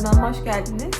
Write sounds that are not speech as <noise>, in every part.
Kanalıma hoş geldiniz.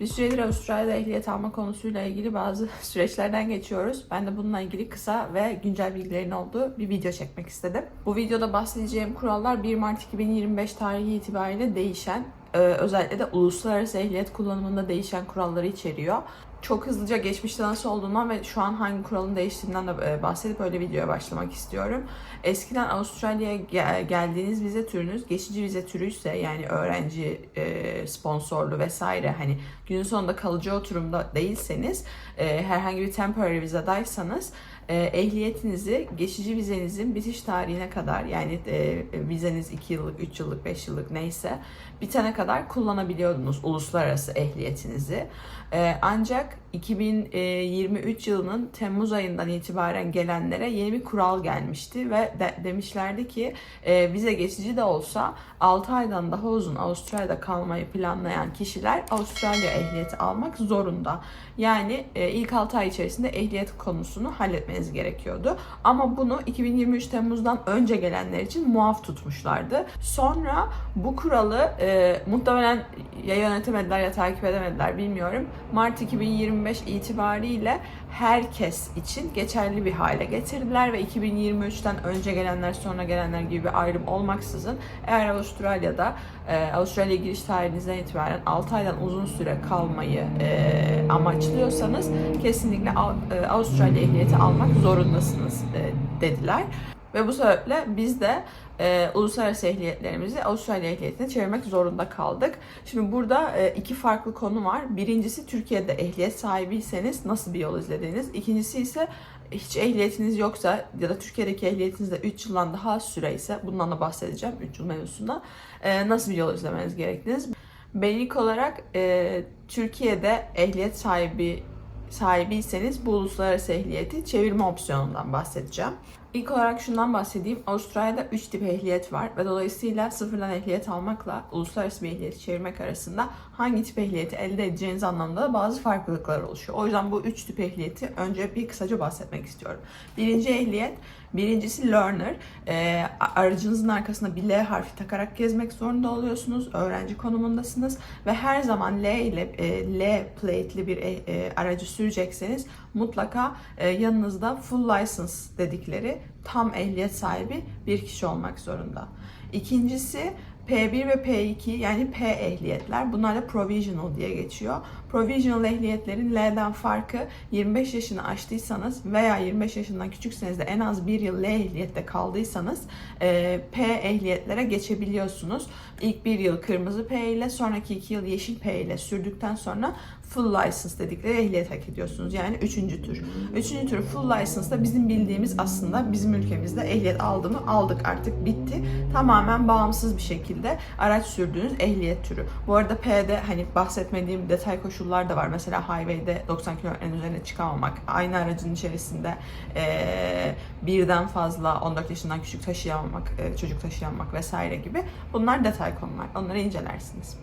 Bir süredir Avustralya'da ehliyet alma konusuyla ilgili bazı <laughs> süreçlerden geçiyoruz. Ben de bununla ilgili kısa ve güncel bilgilerin olduğu bir video çekmek istedim. Bu videoda bahsedeceğim kurallar 1 Mart 2025 tarihi itibariyle değişen, e, özellikle de uluslararası ehliyet kullanımında değişen kuralları içeriyor. Çok hızlıca geçmişte nasıl olduğundan ve şu an hangi kuralın değiştiğinden de e, bahsedip öyle videoya başlamak istiyorum. Eskiden Avustralya'ya gel- geldiğiniz vize türünüz geçici vize türüyse yani öğrenci e, sponsorlu vesaire hani günün sonunda kalıcı oturumda değilseniz e, herhangi bir temporary vizadaysanız e, ehliyetinizi geçici vizenizin bitiş tarihine kadar yani e, vizeniz 2 yıllık, 3 yıllık, 5 yıllık neyse bitene kadar kullanabiliyordunuz uluslararası ehliyetinizi. E, ancak 2023 yılının Temmuz ayından itibaren gelenlere yeni bir kural gelmişti ve de- demişlerdi ki e, vize geçici de olsa 6 aydan daha uzun Avustralya'da kalmayı planlayan kişiler Avustralya ehliyeti almak zorunda. Yani e, ilk 6 ay içerisinde ehliyet konusunu halletmeniz gerekiyordu. Ama bunu 2023 Temmuz'dan önce gelenler için muaf tutmuşlardı. Sonra bu kuralı e, muhtemelen ya yönetemediler ya takip edemediler bilmiyorum. Mart 2025 itibariyle herkes için geçerli bir hale getirdiler ve 2023'ten önce gelenler sonra gelenler gibi bir ayrım olmaksızın eğer Avustralya'da e, Avustralya giriş tarihinizden itibaren 6 aydan uzun süre kalmayı e, amaçlıyorsanız kesinlikle e, Avustralya ehliyeti almak zorundasınız e, dediler. Ve bu sebeple biz de e, uluslararası ehliyetlerimizi Avustralya ehliyetine çevirmek zorunda kaldık. Şimdi burada e, iki farklı konu var. Birincisi Türkiye'de ehliyet sahibiyseniz nasıl bir yol izlediğiniz. İkincisi ise hiç ehliyetiniz yoksa ya da Türkiye'deki ehliyetinizde 3 yıldan daha az süre ise bundan da bahsedeceğim 3 yıl mevzusunda. E, nasıl bir yol izlemeniz gerektiğiniz. Ben ilk olarak e, Türkiye'de ehliyet sahibi sahibiyseniz bu uluslararası ehliyeti çevirme opsiyonundan bahsedeceğim. İlk olarak şundan bahsedeyim. Avustralya'da 3 tip ehliyet var ve dolayısıyla sıfırdan ehliyet almakla uluslararası bir ehliyeti çevirmek arasında hangi tip ehliyeti elde edeceğiniz anlamda da bazı farklılıklar oluşuyor. O yüzden bu 3 tip ehliyeti önce bir kısaca bahsetmek istiyorum. Birinci ehliyet, birincisi learner. Ee, aracınızın arkasına bir L harfi takarak gezmek zorunda oluyorsunuz. Öğrenci konumundasınız ve her zaman L ile e, L plate'li bir e, e, aracı sürecekseniz mutlaka e, yanınızda full license dedikleri tam ehliyet sahibi bir kişi olmak zorunda. İkincisi P1 ve P2 yani P ehliyetler. Bunlar da provisional diye geçiyor. Provisional ehliyetlerin L'den farkı 25 yaşını aştıysanız veya 25 yaşından küçükseniz de en az bir yıl L ehliyette kaldıysanız e, P ehliyetlere geçebiliyorsunuz. İlk bir yıl kırmızı P ile sonraki iki yıl yeşil P ile sürdükten sonra full license dedikleri ehliyet hak ediyorsunuz. Yani üçüncü tür. Üçüncü tür full license da bizim bildiğimiz aslında bizim ülkemizde ehliyet aldı mı aldık artık bitti. Tamamen bağımsız bir şekilde araç sürdüğünüz ehliyet türü. Bu arada P'de hani bahsetmediğim detay koşullar da var. Mesela highway'de 90 kilometrenin üzerine çıkamamak, aynı aracın içerisinde eee, birden fazla 14 yaşından küçük taşıyamamak, eee, çocuk taşıyamamak vesaire gibi. Bunlar detay konular. Onları incelersiniz.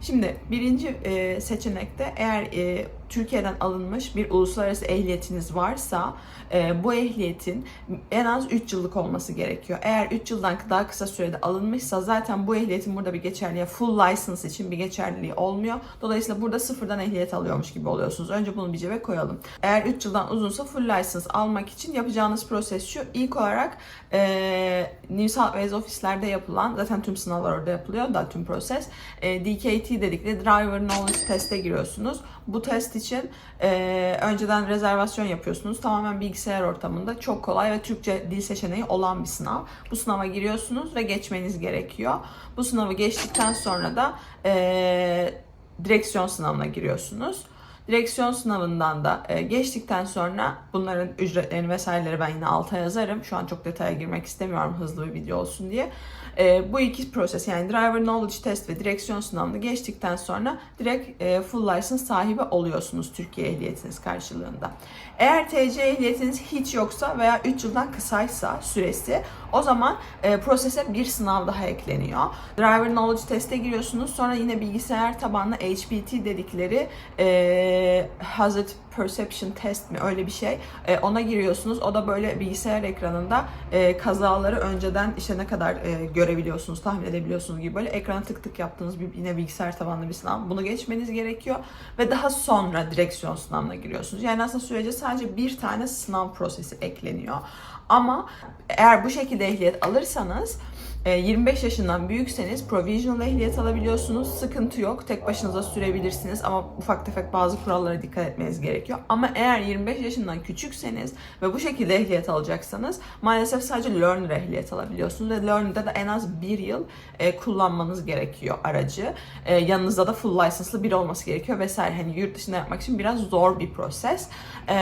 Şimdi birinci e, seçenekte eğer e, Türkiye'den alınmış bir uluslararası ehliyetiniz varsa e, bu ehliyetin en az 3 yıllık olması gerekiyor. Eğer 3 yıldan daha kısa sürede alınmışsa zaten bu ehliyetin burada bir geçerliği full license için bir geçerliliği olmuyor. Dolayısıyla burada sıfırdan ehliyet alıyormuş gibi oluyorsunuz. Önce bunu bir cebe koyalım. Eğer 3 yıldan uzunsa full license almak için yapacağınız proses şu. İlk olarak e, New South Wales ofislerde yapılan zaten tüm sınavlar orada yapılıyor da tüm proses e, DKT dedikleri Driver Knowledge Test'e giriyorsunuz. Bu test için e, önceden rezervasyon yapıyorsunuz. Tamamen bilgisayar ortamında çok kolay ve Türkçe dil seçeneği olan bir sınav. Bu sınava giriyorsunuz ve geçmeniz gerekiyor. Bu sınavı geçtikten sonra da e, direksiyon sınavına giriyorsunuz. Direksiyon sınavından da e, geçtikten sonra bunların ücretlerini vesaireleri ben yine alta yazarım. Şu an çok detaya girmek istemiyorum hızlı bir video olsun diye. E, bu iki proses yani driver knowledge test ve direksiyon sınavını geçtikten sonra direkt e, full license sahibi oluyorsunuz Türkiye ehliyetiniz karşılığında. Eğer TC ehliyetiniz hiç yoksa veya 3 yıldan kısaysa süresi o zaman e, prosese bir sınav daha ekleniyor. Driver knowledge teste giriyorsunuz. Sonra yine bilgisayar tabanlı HPT dedikleri e, Hazard perception test mi öyle bir şey. E, ona giriyorsunuz. O da böyle bilgisayar ekranında e, kazaları önceden işte ne kadar e, görebiliyorsunuz, tahmin edebiliyorsunuz gibi böyle ekrana tık tık yaptığınız bir yine bilgisayar tabanlı bir sınav. Bunu geçmeniz gerekiyor ve daha sonra direksiyon sınavına giriyorsunuz. Yani aslında sürece sadece bir tane sınav prosesi ekleniyor. Ama eğer bu şekilde ehliyet alırsanız e, 25 yaşından büyükseniz provisional ehliyet alabiliyorsunuz. Sıkıntı yok. Tek başınıza sürebilirsiniz ama ufak tefek bazı kurallara dikkat etmeniz gerekiyor. Ama eğer 25 yaşından küçükseniz ve bu şekilde ehliyet alacaksanız maalesef sadece learner ehliyet alabiliyorsunuz ve learner'da da en az bir yıl e, kullanmanız gerekiyor aracı. E, yanınızda da full license'lı biri olması gerekiyor vesaire. Hani yurt dışında yapmak için biraz zor bir proses. E,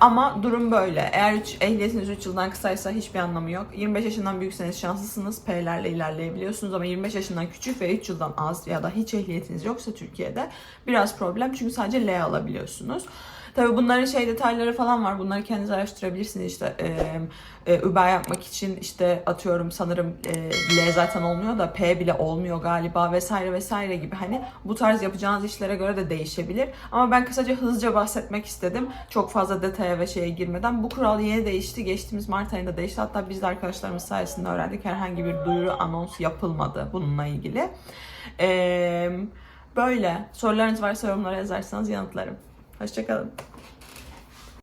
ama durum böyle. Eğer üç, ehliyetiniz 3 yıldan kısaysa hiçbir anlamı yok. 25 yaşından büyükseniz şanslısınız. P'lerle ilerleyebiliyorsunuz ama 25 yaşından küçük ve 3 yıldan az ya da hiç ehliyetiniz yoksa Türkiye'de biraz problem. Çünkü sadece L alabiliyorsunuz. Tabii bunların şey detayları falan var. Bunları kendiniz araştırabilirsiniz. İşte e, e, Uber yapmak için işte atıyorum sanırım e, L zaten olmuyor da P bile olmuyor galiba vesaire vesaire gibi. Hani bu tarz yapacağınız işlere göre de değişebilir. Ama ben kısaca hızlıca bahsetmek istedim. Çok fazla detaya ve şeye girmeden. Bu kural yeni değişti. Geçtiğimiz Mart ayında değişti. Hatta biz de arkadaşlarımız sayesinde öğrendik. Herhangi bir duyuru, anons yapılmadı bununla ilgili. E, böyle. Sorularınız varsa yorumlara yazarsanız yanıtlarım. Hoşçakalın.